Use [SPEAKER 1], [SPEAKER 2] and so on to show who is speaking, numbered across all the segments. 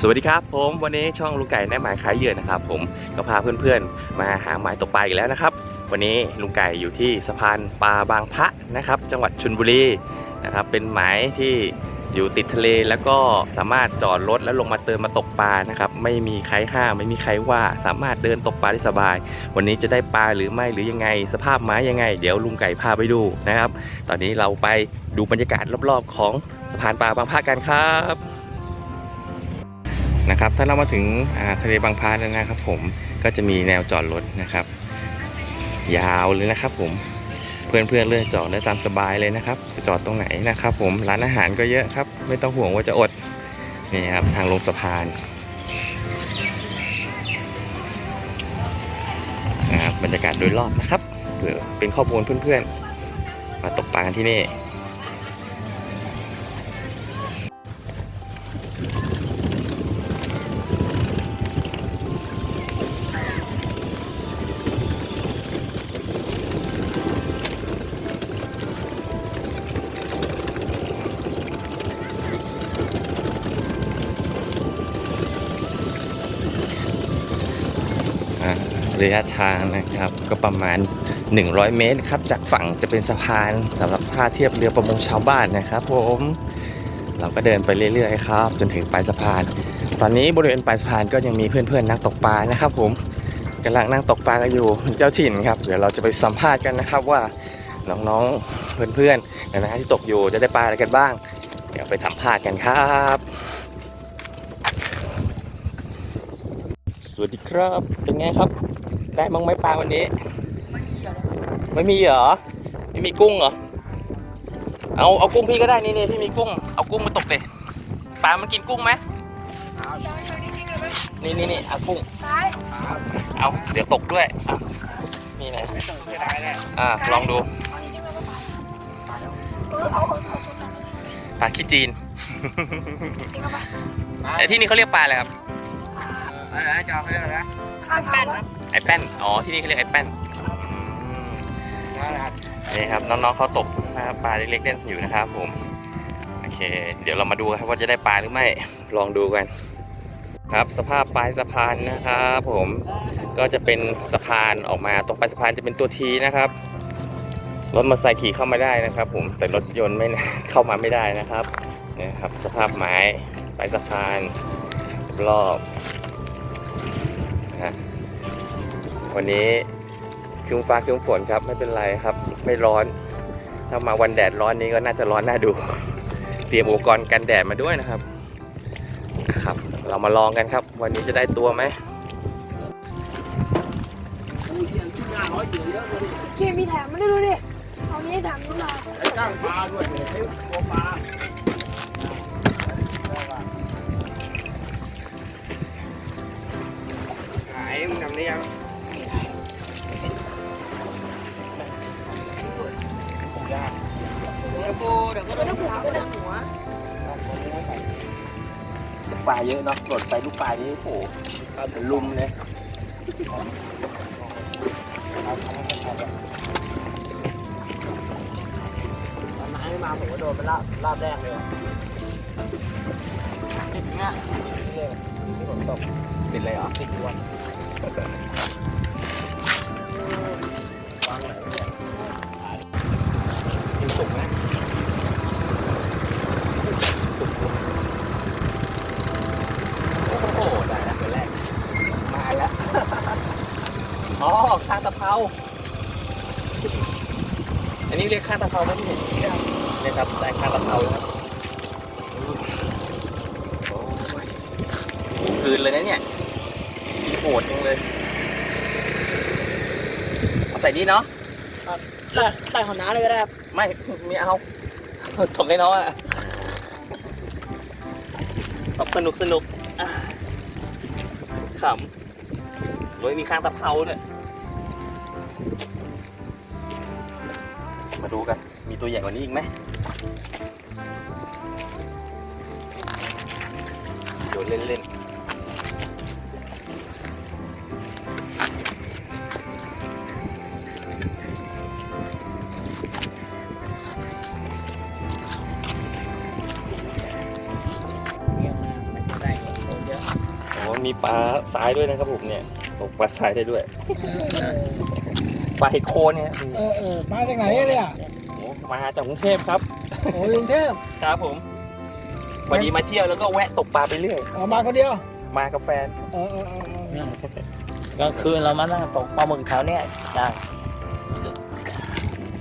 [SPEAKER 1] สวัสดีครับผมวันนี้ช่องลุงไก่แนะหมายขายเหยื่อนะครับ ผมก็พาเพื่อนๆ มาหาหมายตกปลาอีกแล้วนะครับ วันนี้ลุงไก่อยู่ที่สะพานปลาบางพระนะครับ จังหวัดชลบุรีนะครับเป็นหมายที่อยู่ติดทะเลแล้วก็สามารถจอดรถแล้วลงมาเติมมาตกปลานะครับไม่มีใครห้ามไม่มีใครว่าสามารถเดินตกปลาได้สบาย วันนี้จะได้ปลาหรือไม่หรือยังไง สภาพไม้ยังไง เดี๋ยวลุงไก่พาไปดูนะครับ ตอนนี้เราไปดูบรรยากาศรอบๆ ของสะพานปลาบางพระกันครับ นะครับถ้าเรามาถึงทะเลบางพระแล้วนะครับ ผมก็จะมีแนวจอดรถนะครับ ยาวเลยนะครับ ผมเพื่อนเพื่อนๆเลือกจอดได้ตามสบายเลยนะครับ จะจอดตรงไหนนะครับ ผมร้านอาหารก็เยอะครับ ไม่ต้องห่วงว่าจะอดนี่ครับทางลงสะพานนะครับบรรยากาศโดยรอบนะครับเผื่อเป็นข้อมูลเพื่อนๆมาตกปลากันที่นี่ ระยะทางนะครับ ก็ประมาณ 100 เมตรครับ จากฝั่งจะเป็นสะพานสำหรับท่าเทียบเรือประมงชาวบ้านนะครับ ผม เราก็เดินไปเรื่อยๆครับ จนถึงปลายสะพาน ตอนนี้บริเวณปลายสะพานก็ยังมีเพื่อนๆนักตกปลานะครับ ผมกำลังนั่งตกปลากันอยู่เจ้าถิ่นครับ เดี๋ยวเราจะไปสัมภาษณ์กันนะครับว่าน้องๆเพื่อนๆนะฮะที่ตกอยู่จะได้ปลาอะไรกันบ้าง เดี๋ยวไปสัมภาษณ์กันครับ สวัสดีครับ เป็นไงครับ ได้บ้างไหมปลาวันนี้ ไม่มีเหรอ ไม่มีกุ้งเหรอ เอาเอากุ้งพี่ก็ได้นี่นี่พี่มีกุ้ง เอากุ้งมาตกเลยปลามันกินกุ้งไหมนี่นี่นี่เอากุ้ง เอาเดี๋ยวตกด้วยอะนี่นะอ่าลองดูปลาขี้จีนไอ้ที่นี่เขาเรียกปลาอะไรครับ
[SPEAKER 2] อะไรนะจอเขาเรียกอะไรนะ
[SPEAKER 3] ข้างแป้นครับ
[SPEAKER 1] ไอ้แป้นอ๋อที่นี่เขาเรียกไอ้แป้นอืม
[SPEAKER 2] อะไรครับ
[SPEAKER 1] นี่ครับน้องๆเขาตกนะครับปลาเล็กๆเล่นอยู่นะครับผมโอเค เดี๋ยวเรามาดูครับว่าจะได้ปลาหรือไม่ลองดูกัน ครับสภาพปลายสะพานนะครับผมก็จะเป็นสะพานออกมาตรงปลายสะพานจะเป็นตัวทีนะครับรถมอเตอร์ไซค์ขี่เข้ามาได้นะครับ ผมแต่รถยนต์ไม่เข้ามาไม่ได้นะครับเนี่ยครับ สภาพไม้ปลายสะพานรอบนะฮะ วันนี้ครึ้มฟ้าครึ้มฝนครับ ไม่เป็นไรครับ ไม่ร้อน ถ้ามาวันแดดร้อนนี้ก็น่าจะร้อนน่าดู เตรียมอุปกรณ์กันแดดมาด้วยนะครับนะครับ เรามาลองกันครับ วันนี้จะได้ตัวไหม
[SPEAKER 3] เคมีแถมไม่ได้ดูดิเอานี้แถมนู้นมา
[SPEAKER 2] ไอ้ตั้งปลาด้วยเดี๋ยวให้ตัวปลาหายมึงทำได้ยัง
[SPEAKER 3] ดี๋ยวปูเดี๋ยวก็ได้หัวก็ได้หัว
[SPEAKER 1] ปลาเยอะเนาะหลดไปลูกปลานี้โอ้โหเป็นลุมเลย
[SPEAKER 2] ตอนน้ำไม่มาผมก็โดนไปลาบลาบแรกเลยอะติดเนี้ยนี่เลยที่ผมตก
[SPEAKER 1] ติดเลยเหรอ
[SPEAKER 2] ติดวันวางไหนเนี่ย
[SPEAKER 1] กินสุกไหม
[SPEAKER 2] โอ้โหได้แล้วเป็นแรก
[SPEAKER 1] มาแล้ว อ๋อข้างตะเภาอันนี้เรียกข้างตะเภาไหมพี่เนี่ยครับใส่ข้างตะเภานะครับโอ้ยคืนเลยนะเนี่ยโหดจังเลยเอาใส่นี่เนาะ
[SPEAKER 3] ใส่ใส่หัวน้าเลยก็ได้ครับ
[SPEAKER 1] ไม่ไม่เอาถกให้น้องอะตบสนุกสนุกอะขำ โดยมีข้างตะเภาด้วยมาดูกัน มีตัวใหญ่กว่านี้อีกไหมโยนเล่นๆ ลาทรายด้วยนะครับผมเนี่ยตกปลาทรายได้ด้วยปลาเห็ดโคนเนี่ย
[SPEAKER 3] เออเออมาจากไหนอะเนี่ย
[SPEAKER 1] โอ้มาจากกรุงเทพครับ
[SPEAKER 3] โอ้ยกรุงเทพ
[SPEAKER 1] ครับผมวันนี้มาเที่ยวแล้วก็แวะตกปลาไปเรื่อย
[SPEAKER 3] ออกมาคนเดียว
[SPEAKER 1] มากับแฟน
[SPEAKER 3] เออเออเออเออก
[SPEAKER 2] ลางคืนเรามานั่งตกปลาหมึกแถวเนี้ยได้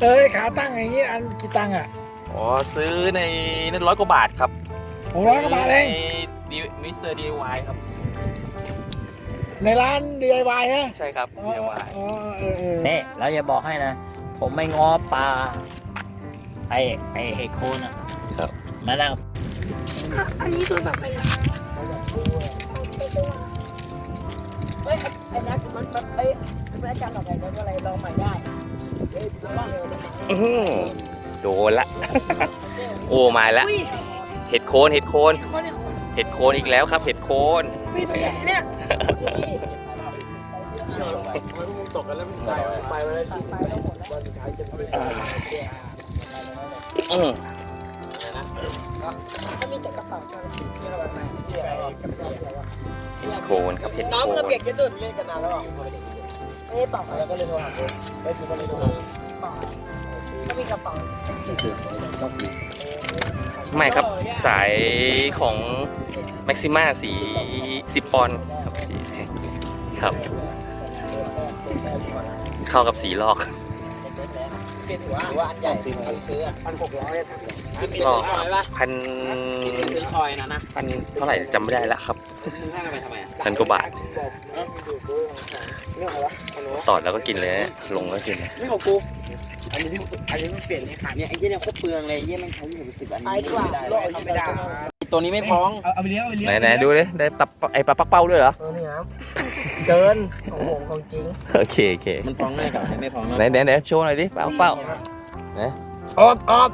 [SPEAKER 3] เอ้ยขาตั้งอย่างงี้อันกี่ตังค์อะ
[SPEAKER 1] อ๋อซื้อในนั่นร้อยกว่าบาทครับ
[SPEAKER 3] หกร้อยกว่าบาทเอง
[SPEAKER 1] ดีมิสเตอร์ดีวายครับ
[SPEAKER 3] ในร้าน DIY ฮะ
[SPEAKER 1] ใช่ครับ
[SPEAKER 3] อ๋อ
[SPEAKER 1] DIY
[SPEAKER 3] อ๋อเออเออ
[SPEAKER 2] นี่เราจะบอกให้นะ ผมไม่ง้อปลาไอ้ไอ้เห็ดโคนอะ
[SPEAKER 1] ครับ
[SPEAKER 2] มานั่ง
[SPEAKER 4] อันนี้โทรศัพท์ไปแล้วเฮ้ยไอ้นักมันมันเอ้ยมันอาจารย์หลอกไงมันอะไรลองใหม่ได้เฮ้ยลองเลย
[SPEAKER 1] อื้อหือโดนละ โอ้มาละ
[SPEAKER 4] อุ้ย
[SPEAKER 1] เห็ดโคนเห็ดโคน
[SPEAKER 4] คนเนี่ยคน
[SPEAKER 1] เห็ดโคนอีกแล้วครับ เห็ดโคน
[SPEAKER 4] มีตัวใหญ่เนี่ย
[SPEAKER 3] ตกกันแล้วไปไปไปเลยที่
[SPEAKER 4] ไปแล้วหมดแล้ว
[SPEAKER 3] วันสุดท้ายจะไป
[SPEAKER 1] อือ
[SPEAKER 4] ถ้ามีแต่กระเป๋าตังค์
[SPEAKER 1] เห็ดโคนครับเห็ด
[SPEAKER 4] น้อง
[SPEAKER 1] โค
[SPEAKER 4] กับ
[SPEAKER 1] น
[SPEAKER 4] เด็กจะตื่นเล่นกันนานแล้วหรอเอ้ยเปล่า
[SPEAKER 3] แล้วก็เลยโทรหาผมแล้วผมก็เลยโทร หา
[SPEAKER 4] เปล่าถ้ามีกระเป๋า
[SPEAKER 1] ไม่ครับสายของแม็กซิม่าสีสิบปอนด์ครับสีครับ เข้ากับสีลอก
[SPEAKER 3] เป็นหัวหรือว่าอันใหญ่ซื้อพันหกร้อย
[SPEAKER 1] ลอกพัน
[SPEAKER 2] ซื้อคอยนะนะ
[SPEAKER 1] พันเท่าไหร่จำไม่ได้ละครับ
[SPEAKER 2] มึงให้ไปทำไม
[SPEAKER 1] พันกว่าบาท
[SPEAKER 3] เรื่องอะไรวะฮัลโหล
[SPEAKER 1] ตอดแล้วก็กินเลยนะลงแล้วกินเลย
[SPEAKER 2] ไม่ของกู
[SPEAKER 3] อันนี้ที่อันนี้มันเปลี่ยนในขา
[SPEAKER 2] เนี่ยไอ้เหี้ยเนี่ยโคตรเปลืองเลยไอ้เหี้ยแมันใช้อยู่เป็นสิบอัน
[SPEAKER 4] ไปดีกว่า
[SPEAKER 3] โลกไม่ได้
[SPEAKER 2] ตัวนี้ไม่พ้อง
[SPEAKER 3] เอาเอาไปเลี้ยงเอาไปเลี้ยง
[SPEAKER 1] ไหนไหนดูเลยได้ตับไอปลาปักเป้าด้วยเหรอ
[SPEAKER 3] เออนี่ครับเกินของผมของจริง
[SPEAKER 1] โอเคโอเค
[SPEAKER 2] มันพ้องง่ายกับไม่พ้อง
[SPEAKER 1] ไหนไหนไหนโชว์หน่อยดิปลาปักเป้า
[SPEAKER 3] ออบออบ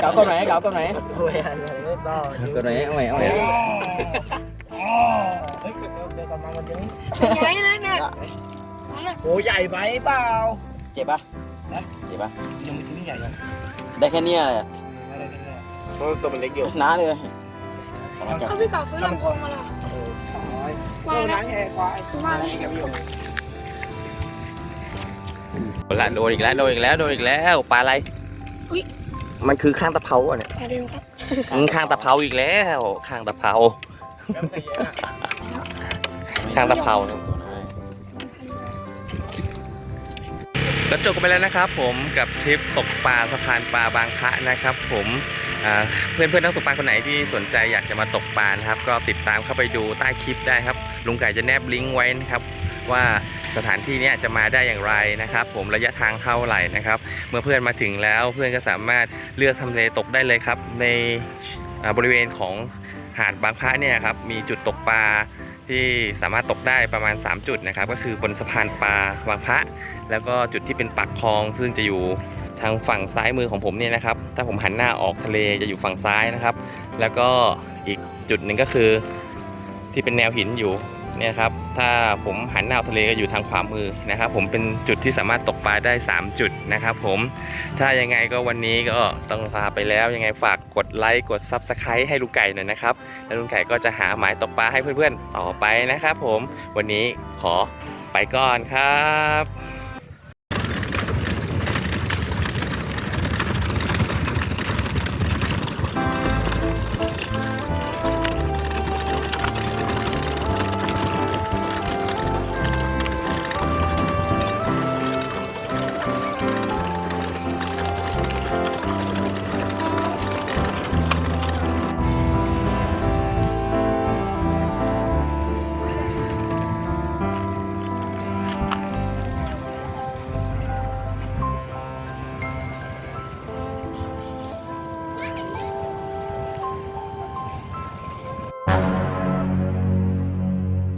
[SPEAKER 2] เก๋ากับไหนเก๋ากับไหน
[SPEAKER 3] โอ้ยอะไรไม่ต้อง
[SPEAKER 2] กับไหนเอาใหม่เอาใหม่
[SPEAKER 3] อ๋อเฮ้ยเดี๋ยวกลับมาวันนี้
[SPEAKER 4] ใหญ่เลยเนี่ย
[SPEAKER 3] โอ้ใหญ่ไปเปล่า
[SPEAKER 2] เจ็บปะ เจ็บปะ
[SPEAKER 3] ยังไม่ถึงใหญ่เลย
[SPEAKER 2] ได้แค่เนี้ยเลย
[SPEAKER 3] ตัวตัวมันเล็กอยู่
[SPEAKER 2] น้าเลย
[SPEAKER 4] เขาพี่เก่าซื้อลำโพงมาเหรอ
[SPEAKER 3] สองร้อย
[SPEAKER 4] ว่าแล้ว
[SPEAKER 3] แค่ควาย
[SPEAKER 4] ว่าแล้ว
[SPEAKER 1] โดนละโดนอีกแล้วโดนอีกแล้วโดนอีกแล้วปลาอะไรมันคือข้างตะเภาอะเนี่ย
[SPEAKER 4] มาเร็วครับ
[SPEAKER 1] อืมข้างตะเภาอีกแล้ว ข้างตะเภาข้างตะเภาเนี่ย ก็จบกันไปแล้วนะครับ ผมกับทริปตกปลาสะพานปลาบางพระนะครับ ผมเพื่อนเพื่อนๆนักตกปลาคนไหนที่สนใจอยากจะมาตกปลานะครับ ก็ติดตามเข้าไปดูใต้คลิปได้ครับลุงไก่จะแนบลิงก์ไว้นะครับว่าสถานที่นี้จะมาได้อย่างไรนะครับ ผมระยะทางเท่าไหร่นะครับ เมื่อเพื่อนมาถึงแล้วเพื่อนก็สามารถเลือกทำเลตกได้เลยครับ ในบริเวณของหาดบางพระเนี่ยครับมีจุดตกปลา ที่สามารถตกได้ประมาณ 3 จุดนะครับ ก็คือบนสะพานปลาบางพระ แล้วก็จุดที่เป็นปากคลอง ซึ่งจะอยู่ทางฝั่งซ้ายมือของผมเนี่ยนะครับ ถ้าผมหันหน้าออกทะเลจะอยู่ฝั่งซ้ายนะครับ แล้วก็อีกจุดหนึ่งก็คือที่เป็นแนวหินอยู่ เนี่ยครับถ้าผมหันหน้าทะเลก็อยู่ทางขวามือนะครับ ผมเป็นจุดที่สามารถตกปลาได้ 3 จุดนะครับผมถ้ายังไงก็วันนี้ก็ต้องลาไปแล้วยังไงฝากกดไลค์กด s u b สไครต์ให้ลุงไก่หน่อยนะครับแล้วลุงไก่ก็จะหาหมายตกปลาให้เพื่อนๆ ต่อไปนะครับ ผมวันนี้ขอไปก่อนครับ